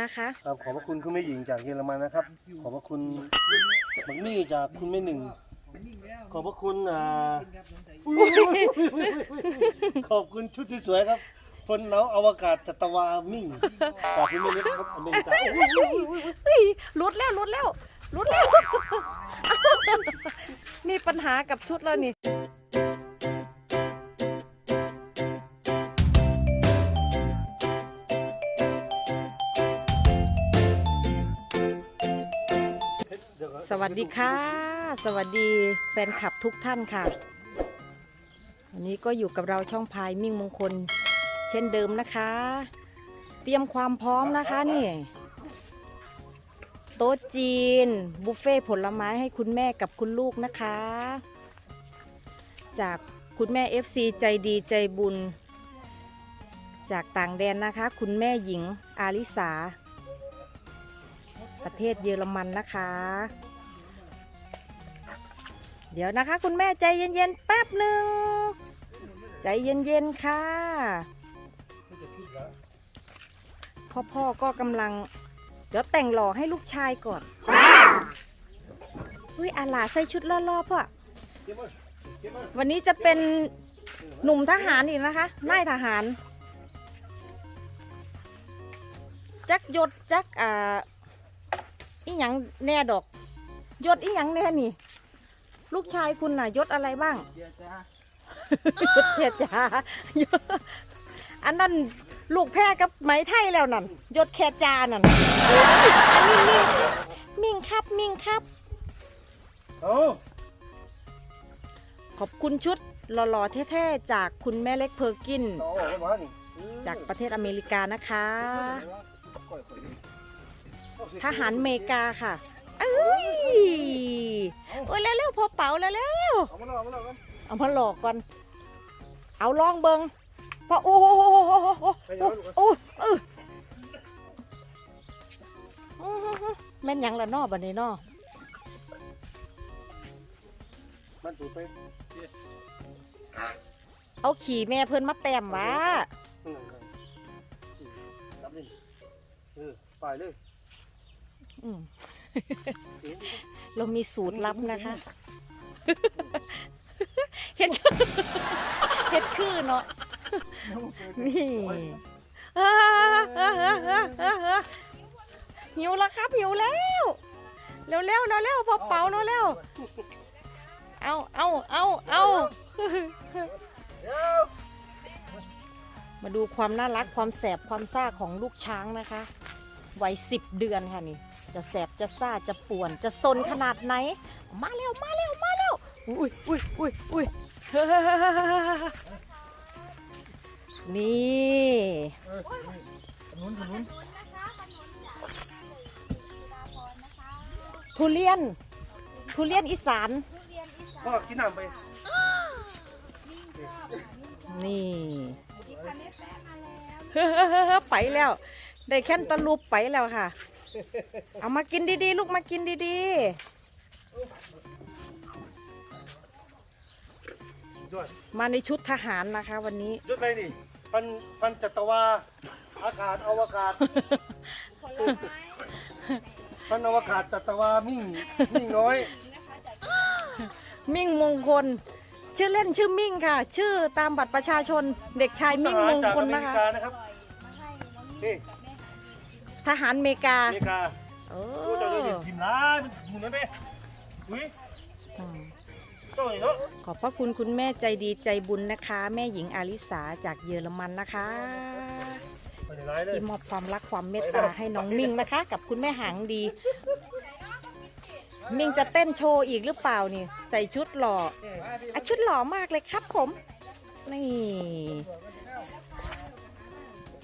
นะคะ ครับขอบพระคุณคุณแม่หญิงจากเยอรมันนะครับ ขอบพระคุณบักมี่จากคุณแม่หนึ่ง ขอบพระคุณอ่าขอบคุณชุดสวยๆครับพลเนาอวกาศจัตวามิ่งจากคุณแม่เล็กครับอเมริกาเฮ้ยหลุดแล้วหลุดแล้วหลุดแล้ว มีปัญหากับชุดแล้วนี่ วัสดีค่ะ สวัสดีแฟนคลับทุกท่านค่ะวันนี้ก็อยู่กับเราช่องพายมิ่งมงคล เช่นเดิมนะคะ เตรียมความพร้อมนะคะนี่โต๊ะจีน บุฟเฟ่ผลไม้ให้คุณแม่กับคุณลูกนะคะ จากคุณแม่ FC ใจดีใจบุญ จากต่างแดนนะคะ คุณแม่หญิงอาลิสา ประเทศเยอรมันนะคะ เดี๋ยวนะคะ คุณแม่ใจเย็นๆแป๊บหนึ่งใจเย็นๆค่ะ พ่อพ่อก็กำลัง เดี๋ยวแต่งหล่อให้ลูกชายก่อนอุ้ยอาหลาใส่ชุดล่อๆพ่อวันนี้จะเป็นหนุ่มทหารอีกนะคะนายทหาร จักยศจักอ่าอีหยังแน่ดอกยศอีหยังแน่นี่ ลูกชายคุณน่ะยศอะไรบ้างยศเทียจ้าอันนั้นลูกแพ้กับไหมไทยแล้วนั่นยศแคจานั่นอันนี้มิ่งครับ มิ่งครับมิ่งครับเอาขอบคุณชุดหล่อๆแท้ๆจากคุณแม่เล็กเพอร์กินเอาออกมานี่จากประเทศอเมริกานะคะ ทหารอเมริกาค่ะ เอ้ยโอ้ยเร็วๆ พอเป๋าแล้วเร็วเอามาลอกเอามาลอกกันๆเอามาหลอกก่อน เอาลองเบิงพอโอ้โหโอ้โหโอ้โหโอ้โหเอออื้อหือแม่นหยังละนอบันนี้นอมันถูกไปเอาขี่แม่เพิ่นมาแต้มวะข้างหลังกันจับนี่เออไปเลยอืมเรามีสูตรลับนะคะ เห็ดเห็ดคือเนาะนี่หิวแล้วครับหิวแล้วเร็วเร็วเร็วเร็วพอเป่าเร็วเร็วเอาเอาเอาเอามาดูความน่ารักความแสบความซ่าของลูกช้างนะคะวัยสิบเดือนค่ะนี่ จะแสบจะซ่าจะป่วนจะซนขนาดไหน มาเร็วมาเร็วมา อุ้ยอุ้ยอุ้ยอุ้ยนี่หนุนหนุนทุเรียน ทุเรียนอีสานพ่อกินน้ำไป นี่ไปแล้ว ได้แค่นตะลุบไปแล้วค่ะ เอามากินดีๆ ลูกมากินดี ด้วยๆมาในชุดทหารนะคะ วันนี้ยศอะไรนี่ พันพันจัตวา อากาศอวกาศพันอวกาศจัตวามิ่งมิ่งน้อยมิ่งมงคล ชื่อเล่นชื่อมิ่งค่ะ ชื่อตามบัตรประชาชนเด็กชายมิ่งมงจากคอลเมนะริคะกานะครับนี่ทหารอเมริกาอเมริกาโอ้โอ้เจ้าเดี๋ยวทีมร้ายมันหมุนนั่นเองอุ้ย ขอบพระคุณคุณแม่ใจดีใจบุญนะคะ แม่หญิงอาลิสาจากเยอรมันนะคะไปไหนร้ายเลยที่มอบความรักความเมตตาให้น้องมิ่งนะคะ กับคุณแม่หางดี มิ่งจะเต้นโชว์อีกหรือเปล่านี่ ใส่ชุดหล่ออะชุดหล่อมากเลยครับผม นี่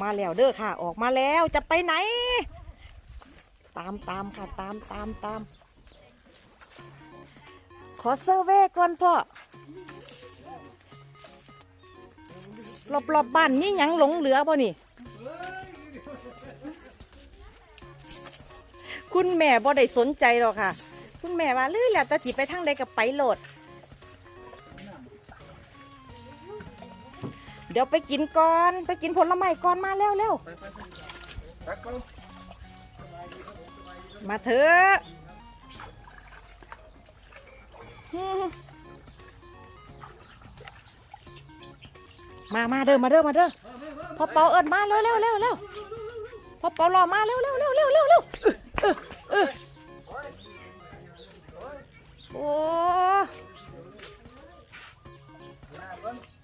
มาแล้วเด้อค่ะ ออกมาแล้วจะไปไหน ตามตามค่ะตามตามตาม ขอเซอร์เวก่อนพ่อรอบๆบบ้านนี่ยังหลงเหลือบ่นี่ คุณแม่บ่ได้สนใจหรอกค่ะ คุณแม่ว่าเลื่อยแล้วตาจิไปทางใดกับไปโหลด เดี๋ยวไปกินก่อน ไปกินผลไม้ก่อนมาเร็วเร็วมาเถอะ มามาเด้อมาเด้อมาเด้อพอเปาเอิญมาเร็วเร็วเร็วเร็วพอเปารอมาเร็วเร็วเร็วเร็วเร็วเร็วโอ้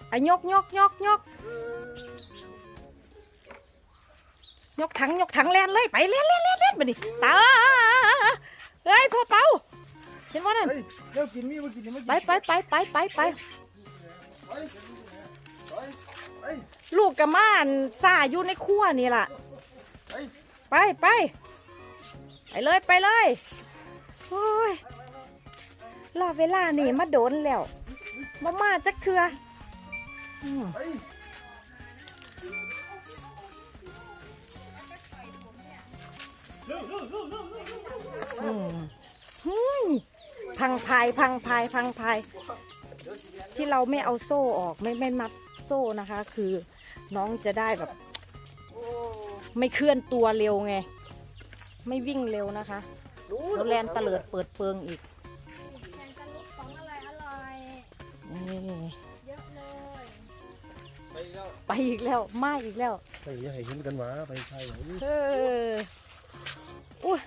ไอยกยกยกยกยกถังยกถังแลนเลยไปเล่นเล่นเล่นเล่นไปดิตาเฮ้ยพอเปา เห็นว่านั่นเฮ้ยเดี๋ยวกินมีมากินมากินไปไปไปไปไปไปไปไปลูกกับม่านซาอยู่ในครัวนี่ล่ะไปไปไป ไปเลยไปเลยโอ้ยรอเวลานี่มาโดนแล้วมามาจักเถื่ออืมไปอืมอืม พังพายพังพายพังพายที่เราไม่เอาโซ่ออกไม่ไม่มัดโซ่นะคะ คือน้องจะได้แบบ ไม่เคลื่อนตัวเร็วไง ไม่วิ่งเร็วนะคะแล้วแลนเตลิดเปิดเปิงอีกแข่งกันลุกของอร่อยอร่อยนี่เยอะเลยไปแล้วไปอีกแล้วมาอีกแล้วไปอย่าให้เห็นกันหวะไปใช่เหรอเอออุ้ย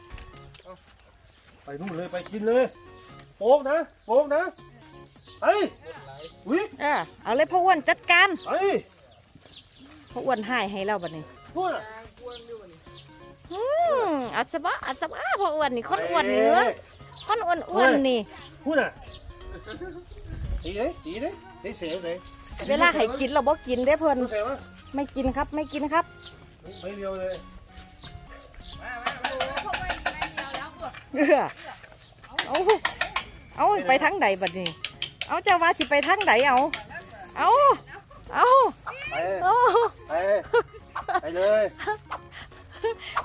ไปนู่นเลยไปกินเลย โป๊กนะโป๊กนะไอ้วิเออเอาเลยพ่ออ้วนจัดการไอ้พ่ออ้วนให้ให้เราบัดนี้พูดอะอืมเอาสบะเอาสบะพ่ออ้วนนี่คนอ้วนเนื้อคนอ้วนอ้วนๆนี่พูดอะตีเลยตีเลยตีเสียเลยเวลาให้กินเราบ่กินได้เพิ่นพูดเสียวะไม่กินครับไม่กินครับไม่เดียวเลยเพราะว่าอีกไม่เดียวแล้วเออเออเอา เอาไปทางใดบัดนี้ เอาเจ้าว่าสิไปทางใดเอา เอา เอาไปเอาไปไปเลย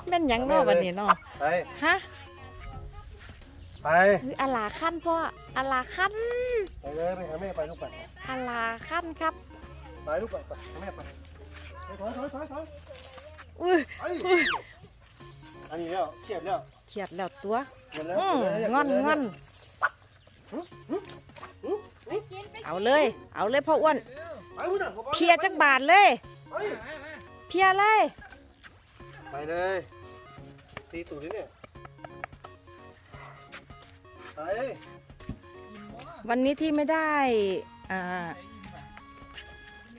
แม่นหยังเนาะบัดนี้เนาะไปฮะไปเฮ้ยอาลาขั้นพ่ออาลาขั้นไปเลยไปหาแม่ไปลูกไปอาลาขั้นครับไปลูกไปไปหาแม่ไปไปถอยถอยถอยถอยอุ้ยไอ้อันนี้แล้วเครียดแล้วเขียดแล้วตัวเงินแล้วอืมงอนงอน ไปกินไปเอาเลย เอาเลยพ่ออ้วน ไปพูดอะผมอาเพียจักบาทเลย ไปเพียเลย ไปเลยตีตูดนี่เนี่ยไปวันนี้ที่ไม่ได้อ่า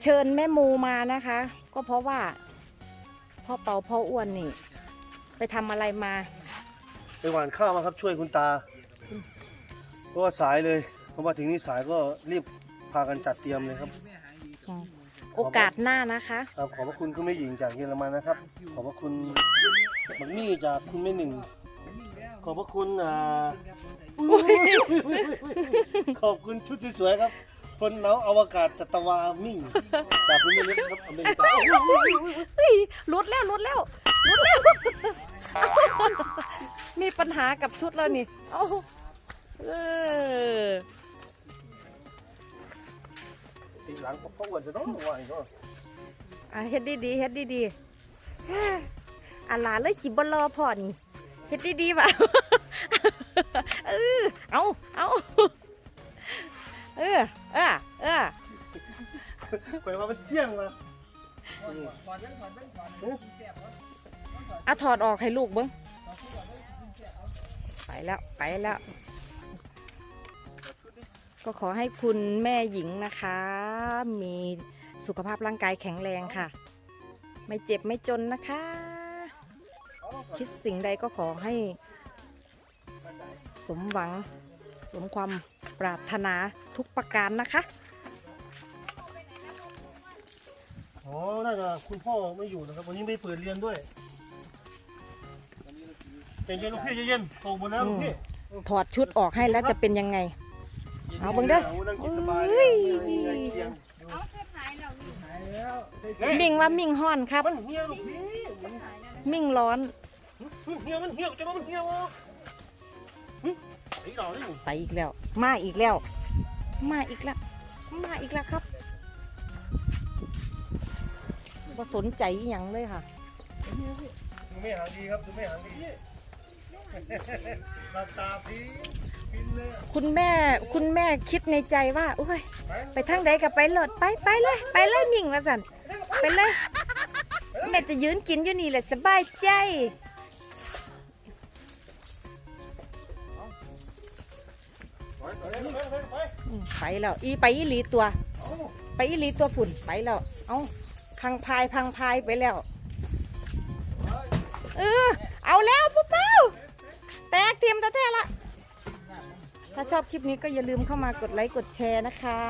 เชิญแม่มูมานะคะ ก็เพราะว่าพ่อเปาพ่ออ้วนนี่ ไปทำอะไรมา ไปหวานข้าวมาครับช่วยคุณตา เพราะว่าสายเลยเพราะว่าถึงนี่สายก็รีบพากันจัดเตรียมเลยครับโอกาสหน้านะคะ ครับขอบพระคุณคุณแม่หญิงจากเยอรมันนะครับ ขอบพระคุณบักมี่จากคุณแม่หนึ่ง ขอบพระคุณอ่าขอบคุณชุดสวยๆครับคนเนาอวกาศจัตวามิ่งจากคุณแม่เล็กครับอเมริกาเฮ้ยหลุดแล้วหลุดแล้วหลุดแล้ว มีปัญหากับชุดแล้วนี่ เอา เออทีหลังเขาอ้วนจะต้องไหวก็อะเฮ็ดดีๆเฮ็ดดีๆเฮ้ยอาหลานเลยสิบรอพ่อนี่เฮ็ดดีๆว่ะ เออเอาเอาเออเออเออไปว่ามันเที่ยงมาเอาถอดออกให้ลูกเบิ้งไปแล้วไปแล้ว ก็ขอให้คุณแม่หญิงนะคะ มีสุขภาพร่างกายแข็งแรงค่ะ ไม่เจ็บไม่จนนะคะ คิดสิ่งใดก็ขอให้ สมหวัง สมความปรารถนาทุกประการนะคะ อ๋อ น่าจะคุณพ่อไม่อยู่นะครับ วันนี้ไม่เปิดเรียนด้วยใจเย็นลูกพี่ใจเย็นโตหมดแล้วลูกพี่ ถอดชุดออกให้แล้วจะเป็นยังไง เอาเบิ่งเด้อนั่งกินสบายเลยไม่มีอะไรเคียงเอาเสื้อหายเรานี่หายแล้วได้เฮ้ยมิ่งว่ามิ่งห้อนครับ มันเหี่ยวลูกพี่หายแล้วนะมิ่งร้อน เหี่ยวมันเหี่ยวจะมามันเหี่ยวอะหึไอ้หน่อนี่ไปอีกแล้ว มาอีกแล้ว มาอีกแล้ว มาอีกแล้วครับว่าสนใจอหย่างเลยค่ะ ดูแม่หางดีครับดูแม่หางดีหลับตาพีพินเลย คุณแม่คุณแม่คิดในใจว่าโอ้ย ไปทางใดก็ไปโหลดไปไปเลย ไปเลยมิ่งว่าสันไปเลย แม่จะยืนกินอยู่นี่แหละสบายใจไปแล้วอีไปอีหลีตัว ไปอีหลีตัวฝุ่นไปแล้วเอาพังพายพังพายไปแล้วเออเอาแล้วปุ๊บเป้าแตกเทียมตะแท้ละ ถ้าชอบคลิปนี้ก็อย่าลืมเข้ามากดไลค์กดแชร์นะคะ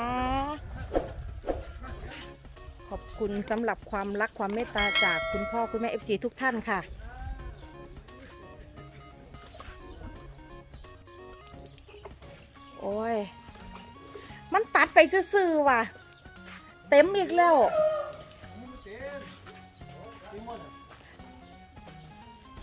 ขอบคุณสำหรับความรักความเมตตาจากคุณพ่อคุณแม่ FC ทุกท่านค่ะ โอ้ย มันตัดไปซื่อๆว่ะ เต็มอีกแล้ว